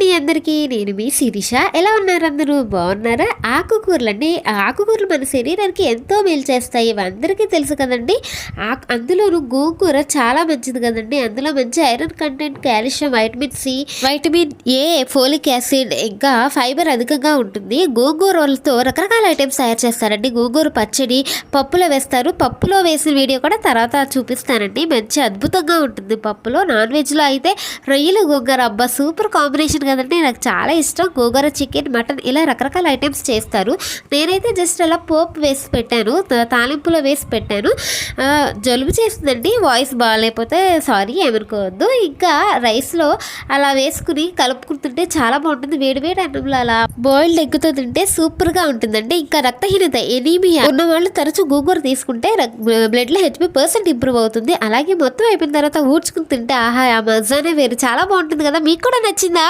అండి అందరికీ నేను మీ శిరీష. ఎలా ఉన్నారు అందరూ? బాగున్నారా? ఆకుకూరలు అండి ఆకుకూరలు మన శరీరానికి ఎంతో మేలు చేస్తాయి. ఇవి అందరికీ తెలుసు కదండి. ఆకు అందులోనూ గోంగూర చాలా మంచిది కదండి. అందులో మంచి iron content calcium vitamin C vitamin A folic acid ఇంకా ఫైబర్ అధికంగా ఉంటుంది. గోంగూరలతో రకరకాల ఐటమ్స్ తయారు చేస్తారండి. గోంగూర పచ్చడి పప్పులో వేస్తారు. పప్పులో వేసిన వీడియో కూడా తర్వాత చూపిస్తానండి. మంచి అద్భుతంగా ఉంటుంది పప్పులో. నాన్ వెజ్లో అయితే రొయ్యలు గోంగూర అబ్బా సూపర్ కాంబినేషన్ కదండి నాకు చాలా ఇష్టం. గోంగూర చికెన్ మటన్ ఇలా రకరకాల ఐటమ్స్ చేస్తారు. నేనైతే జస్ట్ అలా పోపు వేసి పెట్టాను. తాలింపులో వేసి పెట్టాను. జలుబు చేస్తుందండి వాయిస్ బాగాలేకపోతే సారీ ఏమనుకోవద్దు. ఇంకా రైస్లో అలా వేసుకుని కలుపుకుంటుంటే చాలా బాగుంటుంది. వేడివేడి అన్నంలో అలా బాయిల్డ్ ఎగ్గుతో తింటే సూపర్గా ఉంటుందండి. ఇంకా రక్తహీనత ఎనీమియా ఉన్న వాళ్ళు తరచూ గోంగూర తీసుకుంటే బ్లడ్లో హెచ్పి పర్సెంట్ ఇంప్రూవ్ అవుతుంది. అలాగే మొత్తం అయిపోయిన తర్వాత ఊడ్చుకుని తింటే ఆహా ఆ మజానే వేరు. చాలా బాగుంటుంది కదా. మీకు కూడా నచ్చిందా?